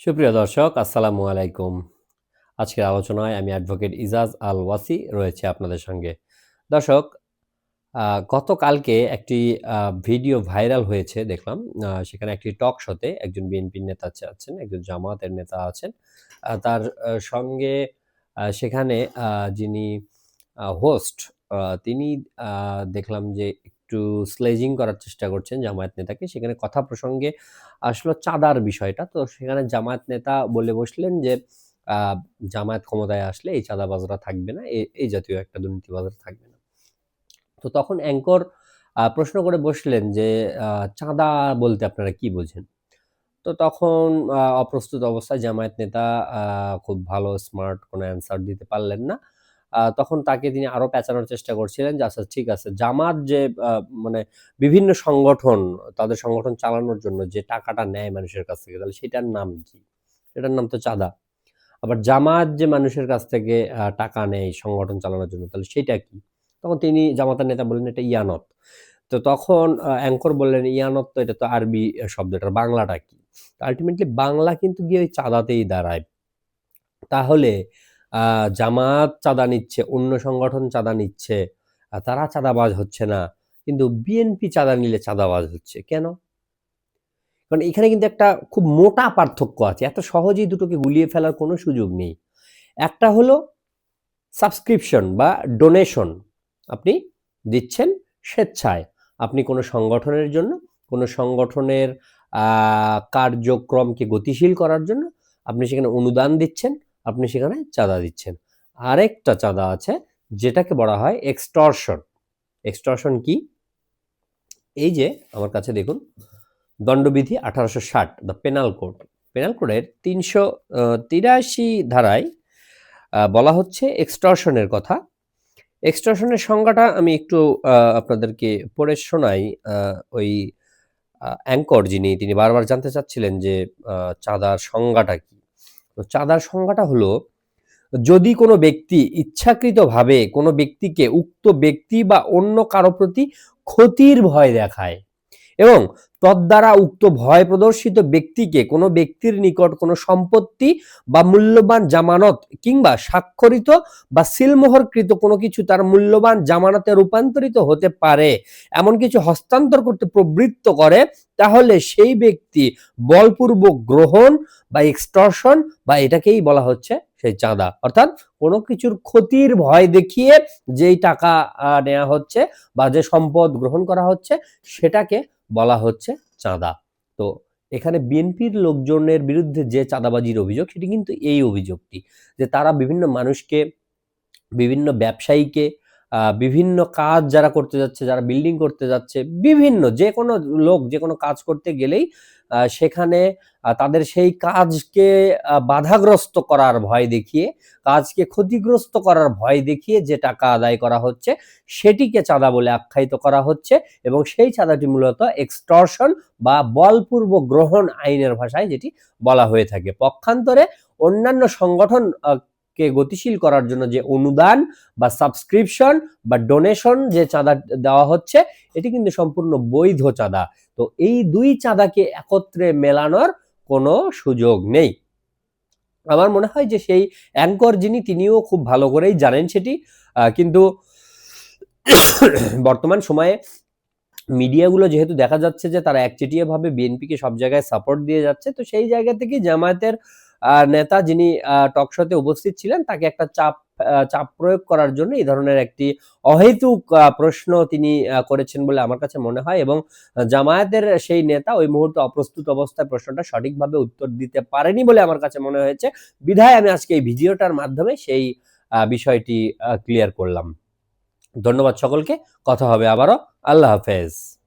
সুপ্রিয় দর্শক, আসসালামু আলাইকুম। আজকের আলোচনায় আমি অ্যাডভোকেট ইজাজ আল ওয়াসি রয়েছে আপনাদের সঙ্গে। দর্শক গতকালকে একটি ভিডিও ভাইরাল হয়েছে, দেখলাম। সেখানে একটি টক শোতে একজন বিএনপির নেতা আছে- আছেন, একজন জামায়াতের নেতা আছেন। তার সঙ্গে সেখানে যিনি হোস্ট তিনি দেখলাম যে একটু স্লেজিং করার চেষ্টা করছেন জামায়াত নেতাকে। সেখানে কথা প্রসঙ্গে আসলো চাঁদার বিষয়টা। তো সেখানে জামায়াত নেতা বলে বসলেন যে জামায়াত ক্ষমতায় আসলে এই চাঁদা চাঁদাবাজরা থাকবে না এই জাতীয় একটা দুর্নীতিবাজরা থাকবে না। তো তখন অ্যাঙ্কর প্রশ্ন করে বসলেন যে চাঁদা বলতে আপনারা কি বোঝেন? তো তখন অপ্রস্তুত অবস্থায় জামায়াত নেতা খুব ভালো স্মার্ট কোনো অ্যান্সার দিতে পারলেন না। তখন তাকে তিনি আরও পেঁচানোর চেষ্টা করছিলেন যে আচ্ছা ঠিক আছে, জামাত যে মানে বিভিন্ন সংগঠন, তাদের সংগঠন চালানোর জন্য যে টাকাটা নেয় মানুষের কাছ থেকে, তাহলে সেটার নাম কি? সেটার নাম তো চাঁদা। আবার জামাত যে মানুষের কাছ থেকে টাকা নেয় সংগঠন চালানোর জন্য, তাহলে সেটা কি? তখন তিনি জামাতার নেতা বললেন, এটা ইয়ানত। তো তখন অ্যাঙ্কর বললেন, ইয়ানত তো এটা তো আরবি শব্দ এটা বাংলাটা কি? আলটিমেটলি বাংলা কিন্তু গিয়ে ওই চাঁদাতেই দাঁড়ায়। তাহলে জামাত চাঁদা নিচ্ছে, অন্য সংগঠন চাঁদা নিচ্ছে তারা চাঁদাবাজ হচ্ছে না। কিন্তু বিএনপি চাঁদা নিলে চাঁদাবাজ হচ্ছে, কেন? কারণ এখানে কিন্তু একটা খুব মোটা পার্থক্য আছে। এত সহজেই দুটোকে গুলিয়ে ফেলার কোনো সুযোগ নেই। একটা হলো সাবস্ক্রিপশন বা ডোনেশন আপনি দিচ্ছেন স্বেচ্ছায়। আপনি কোনো সংগঠনের জন্য, কোনো সংগঠনের কার্যক্রমকে গতিশীল করার জন্য আপনি সেখানে অনুদান দিচ্ছেন। আপনি সেখানে চাঁদা দিচ্ছেন। আরেকটা চাঁদা আছে, যেটাকে বলা হয় এক্সটর্শন এক্সটর্শন কি? এই যে, আমার কাছে দেখুন, দণ্ডবিধি আঠারোশো ষাট দ্য পেনাল কোড পেনাল কোডের তিনশো তিরাশি ধারায় বলা হচ্ছে এক্সটর্শনের কথা। এক্সটর্শনের সংজ্ঞাটা আমি একটু আপনাদেরকে পড়ে শোনাই ওই অ্যাঙ্কর যিনি, তিনি বারবার জানতে চাচ্ছিলেন যে চাঁদার সংজ্ঞাটা কি। তো চাঁদার সংজ্ঞাটা হলো, যদি কোনো ব্যক্তি ইচ্ছাকৃতভাবে কোনো ব্যক্তিকে উক্ত ব্যক্তি বা অন্য কারও প্রতি ক্ষতির ভয় দেখায় এবং তদ্বারা উক্ত ভয় প্রদর্শিত ব্যক্তিকে কোনো ব্যক্তির নিকট কোনো সম্পত্তি বা মূল্যবান জামানত কিংবা স্বাক্ষরিত বা সিলমোহরকৃত কোনো কিছু তার মূল্যবান জামানতে রূপান্তরিত হতে পারে, এমন কিছু হস্তান্তর করতে প্রবৃত্ত করে, তাহলে সেই ব্যক্তি বলপূর্বক গ্রহণ বা এক্সটর্শন বা এটাকেই বলা হচ্ছে সেই চাঁদা। অর্থাৎ কোনো কিছুর ক্ষতির ভয় দেখিয়ে যেই টাকা নেওয়া হচ্ছে বা যে সম্পদ গ্রহণ করা হচ্ছে, সেটাকে বলা হচ্ছে চাঁদা। তো এখানে বিএনপির লোকজনের বিরুদ্ধে যে চাঁদাবাজির অভিযোগ, সেটি কিন্তু এই অভিযোগটি যে তারা বিভিন্ন মানুষকে, বিভিন্ন ব্যবসায়ীকে বিভিন্ন কাজ যারা করতে যাচ্ছে, যারা বিল্ডিং করতে যাচ্ছে, বিভিন্ন যে কোনো লোক, যে কোনো কাজ করতে গেলেই সেখানে তাদের সেই কাজকে বাধাগ্রস্ত করার ভয় দেখিয়ে, কাজকে ক্ষতিগ্রস্ত করার ভয় দেখিয়ে যে টাকা আদায় করা হচ্ছে, সেটিকে চাঁদা বলে আখ্যায়িত করা হচ্ছে এবং সেই চাঁদাটি মূলত এক্সটর্শন বা বলপূর্ব গ্রহণ আইনের ভাষায় যেটি বলা হয়ে থাকে। পক্ষান্তরে অন্যান্য সংগঠন কে গতিশীল করার জন্য যে অনুদান বা সাবস্ক্রিপশন বা ডোনেশন যে চাঁদা দেওয়া হচ্ছে, এটি কিন্তু সম্পূর্ণ বৈধ চাঁদা। তো এই দুই চাঁদাকে একত্রে মেলানোর কোনো সুযোগ নেই। আমার মনে হয় যে সেই অ্যাঙ্কর যিনি, তিনিও খুব ভালো করেই জানেন সেটি। কিন্তু বর্তমান সময়ে মিডিয়াগুলো যেহেতু দেখা যাচ্ছে যে তারা একচেটিয়াভাবে বিএনপিকে সব জায়গায় সাপোর্ট দিয়ে যাচ্ছে, তো সেই জায়গা থেকে জামায়াতের নেতা যিনি টক শোতে উপস্থিত ছিলেন, তাকে একটা চাপ চাপ প্রয়োগ করার জন্য এই ধরনের একটি অহেতুক প্রশ্ন তিনি করেছেন বলে আমার কাছে মনে হয় এবং জামায়াতের সেই নেতা ওই মুহূর্তে অপ্রস্তুত অবস্থায় প্রশ্নটা সঠিকভাবে উত্তর দিতে পারেনি বলে আমার কাছে মনে হয়েছে। বিধায় আমি আজকে এই ভিডিওটার মাধ্যমে সেই বিষয়টি ক্লিয়ার করলাম। ধন্যবাদ সকলকে। কথা হবে আবারও। আল্লাহ হাফেজ।